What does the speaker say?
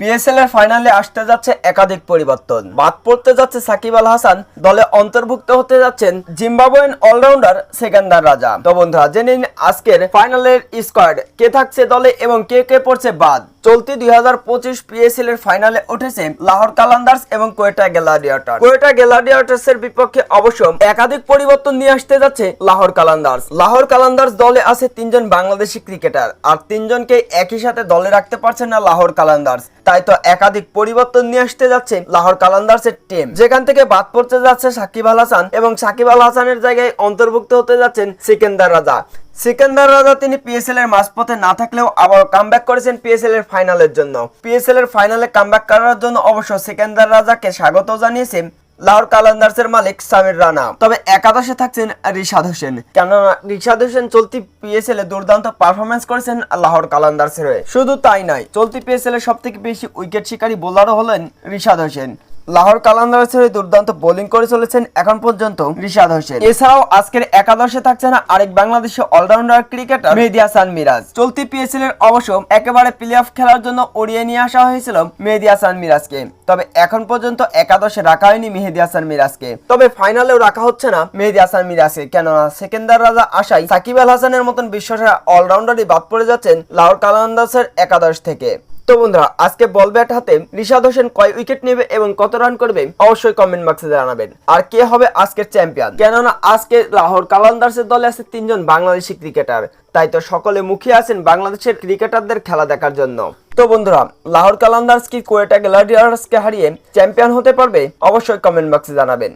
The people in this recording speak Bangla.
পিএসএল এর ফাইনালে আসতে যাচ্ছে একাধিক পরিবর্তন। বাদ পড়তে যাচ্ছে সাকিব আল হাসান, দলে অন্তর্ভুক্ত হতে যাচ্ছেন জিম্বাবুয়েন অলরাউন্ডার সেকেন্দার রাজা। তো বন্ধুরা, জেনে নিন আজকের ফাইনালের স্কোয়াড কে থাকছে দলে এবং কে কে পড়ছে বাদ। চলতি দুই হাজার পঁচিশ পিএসএল এর ফাইনালে উঠেছে লাহোর কালান্দার্স এবং কোয়েটা গ্যালাডিয়েটর। কোয়েটা গ্যালাডিয়েটার্স এর বিপক্ষে অবশ্য একাধিক পরিবর্তন নিয়ে আসতে যাচ্ছে লাহোর কালান্দার্স। লাহোর কালান্দার্স দলে আছে তিনজন বাংলাদেশি ক্রিকেটার আর তিনজনকে একই সাথে দলে রাখতে পারছে না লাহোর কালান্দার্স। তাই তো একাধিক পরিবর্তন নিয়ে আসতে যাচ্ছে লাহোর কালান্দার্স এর টিম যেখান থেকে বাদ পড়তে যাচ্ছে সাকিব আল হাসান এবং সাকিব আল হাসানের জায়গায় অন্তর্ভুক্ত হতে যাচ্ছেন সিকেন্দার রাজা। সিকান্দার রাজা তিনি পিএসএল এর মাঝপথে না থাকলেও আবার কামব্যাক করেছেন পিএসএল এর ফাইনালের জন্য। পিএসএল এর ফাইনালে কামব্যাক করার জন্য অবশ্য সিকান্দার রাজাকে স্বাগত জানিয়েছেন লাহোর কালান্দার্সের মালিক সামির রানা। তবে একাদশে থাকছেন রিশাদ হোসেন। কেননা রিশাদ হোসেন চলতি পিএসএল এ দুর্দান্ত পারফরমেন্স করেছেন লাহোর কালান্দার্সের হয়ে। শুধু তাই নয়, চলতি পিএসএল এর সব থেকে বেশি উইকেট শিকারী বোলারও হলেন রিশাদ হোসেন। লাহোর কালান্দার্সের হয়ে দুর্দান্ত বোলিং করে চলেছেন এখন পর্যন্ত রিশাদ হোসেন। এছাড়াও আজকের একাদশে থাকছে না আরেক বাংলাদেশি অলরাউন্ডার ক্রিকেটার মেহেদি হাসান মিরাজ। চলতি পিএসএল এর অবশ্য একেবারে প্লে অফ খেলার জন্য উড়িয়ে নিয়ে আসা হয়েছিল মেহেদি হাসান মিরাজকে। তবে এখন পর্যন্ত একাদশে রাখা হয়নি মেহেদি হাসান মিরাজকে। তবে ফাইনালেও রাখা হচ্ছে না মেহেদি হাসান মিরাজকে। কেননা সেকেন্দার রাজা আশাই সাকিব আল হাসানের মতন বিশ্বসেরা অলরাউন্ডারই বাদ পড়ে যাচ্ছেন লাহোর কালান্দার্সের একাদশ থেকে। তো বন্ধুরা, আজকে বল ব্যাট হাতে রিশাদ হোসেন কয় উইকেট নেবে এবং কত রান করবে অবশ্যই কমেন্ট বক্সে জানাবেন। আর কে হবে আজকের চ্যাম্পিয়ন কেননা আজকে লাহোর কালান্দার্সের দলে আছে তিনজন বাংলাদেশি ক্রিকেটার তাই তো সকলে মুখিয়ে আছেন বাংলাদেশের ক্রিকেটারদের খেলা দেখার জন্য। তো বন্ধুরা, লাহোর কালান্দার্স কি কোয়েটা গ্যালাডিয়ার্সকে হারিয়ে চ্যাম্পিয়ন হতে পারবে? অবশ্যই কমেন্ট বক্সে জানাবেন।